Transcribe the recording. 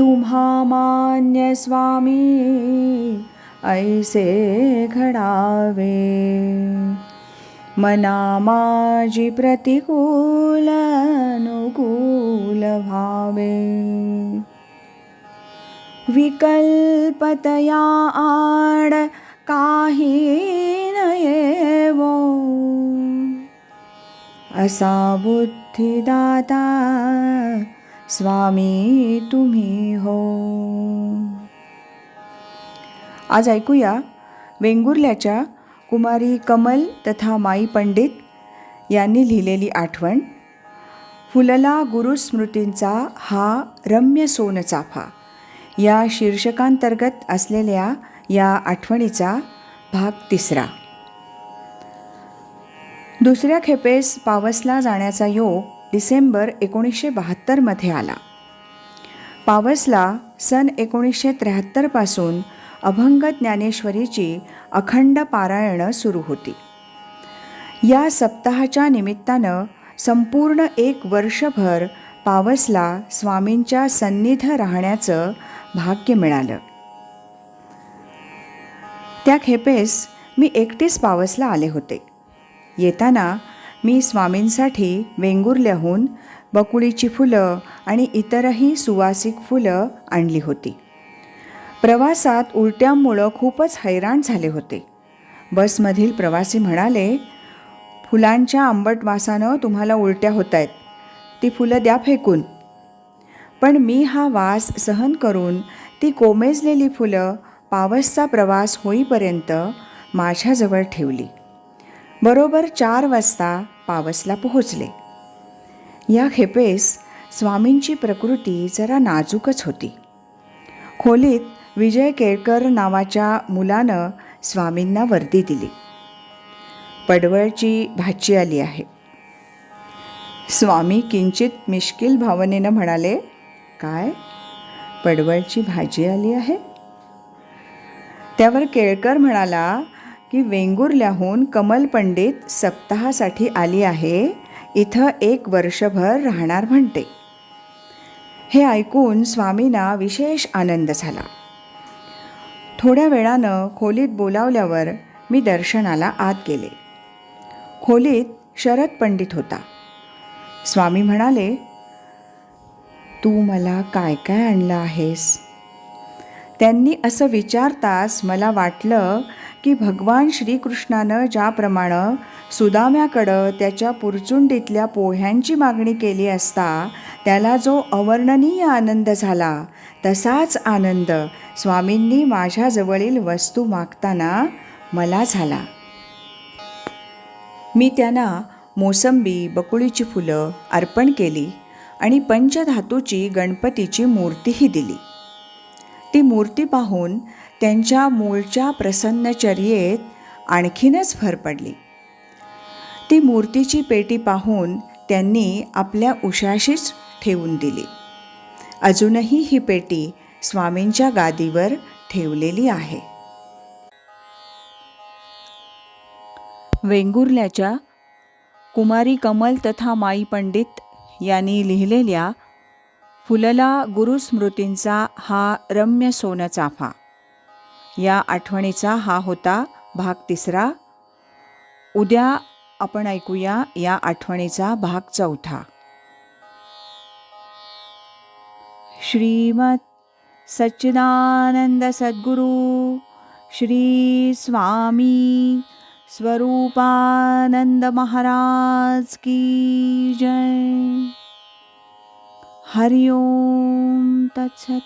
तुम्हा मान्य स्वामी ऐसे घडावे मना माझी प्रतिकूल अनुकूल भावे विकल्पतया आड काही न येवो असा बुद्धिदाता स्वामी तुम्ही हो. आज ऐकूया वेंगुर्ल्याच्या कुमारी कमल तथा माई पंडित यांनी लिहिलेली आठवण फुलला गुरुस्मृतींचा हा रम्य सोनचाफा. या शीर्षकांतर्गत असलेल्या या आठवणीचा भाग तिसरा. दुसऱ्या खेपेस पावसला जाण्याचा योग डिसेंबर एकोणीसशे बहात्तरमध्ये आला. पावसला सन एकोणीसशे त्र्याहत्तरपासून अभंग ज्ञानेश्वरीची अखंड पारायणं सुरू होती. या सप्ताहाच्या निमित्तानं संपूर्ण एक वर्षभर पावसला स्वामींच्या सन्निध राहण्याचं भाग्य मिळालं. त्या खेपेस मी एकटीच पावसला आले होते. येताना मी स्वामींसाठी वेंगुर्ल्याहून बकुळीची फुलं आणि इतरही सुवासिक फुलं आणली होती. प्रवासात उलट्यामुळं खूपच हैराण झाले होते. बसमधील प्रवासी म्हणाले फुलांच्या आंबट वासानं तुम्हाला उलट्या होत आहेत ती फुलं द्या फेकून. पण मी हा वास सहन करून ती कोमेजलेली फुलं पावसचा प्रवास होईपर्यंत माझ्याजवळ ठेवली. बरोबर चार वाजता पावसला पोहोचले. या खेपेस स्वामींची प्रकृती जरा नाजूकच होती. खोलीत विजय केळकर नावाच्या मुलानं स्वामींना वर्दी दिली. पडवळची भाची आली आहे. स्वामी किंचित मिश्किल भावनेनं म्हणाले काय? पडवळची भाजी आली आहे? त्यावर केळकर म्हणाला की वेंगुर्ल्याहून कमल पंडित सप्ताहासाठी आली आहे इथं एक वर्षभर राहणार म्हणते. हे ऐकून स्वामींना विशेष आनंद झाला. थोड्या वेळानं खोलीत बोलावल्यावर मी दर्शनाला आत गेले. खोलीत शरद पंडित होता. स्वामी म्हणाले तू मला काय काय आणलं आहेस? त्यांनी असं विचारताच मला वाटलं की भगवान श्रीकृष्णानं ज्याप्रमाणे सुदाम्याकडं त्याच्या पुरचुंडीतल्या पोह्यांची मागणी केली असता त्याला जो अवर्णनीय आनंद झाला तसाच आनंद स्वामींनी माझ्याजवळील वस्तू मागताना मला झाला. मी त्यांना मोसंबी बकुळीची फुलं अर्पण केली आणि पंचधातूची गणपतीची मूर्तीही दिली. ती मूर्ती पाहून त्यांच्या मूळच्या प्रसन्नचर्येत आणखीनच भर पडली. ती मूर्तीची पेटी पाहून त्यांनी आपल्या उशाशीच ठेवून दिली. अजूनही ही पेटी स्वामींच्या गादीवर ठेवलेली आहे. वेंगुर्ल्याच्या कुमारी कमल तथा माई पंडित यांनी लिहिलेल्या फुलला गुरुस्मृतींचा हा रम्य सोनचाफा. या आठवणीचा हा होता भाग तिसरा. उद्या आपण ऐकूया या आठवणीचा भाग चौथा. श्रीमत सच्चिदानंद सद्गुरु श्री स्वामी स्वरूपानंद महाराज की जय. हरिओम तत्सत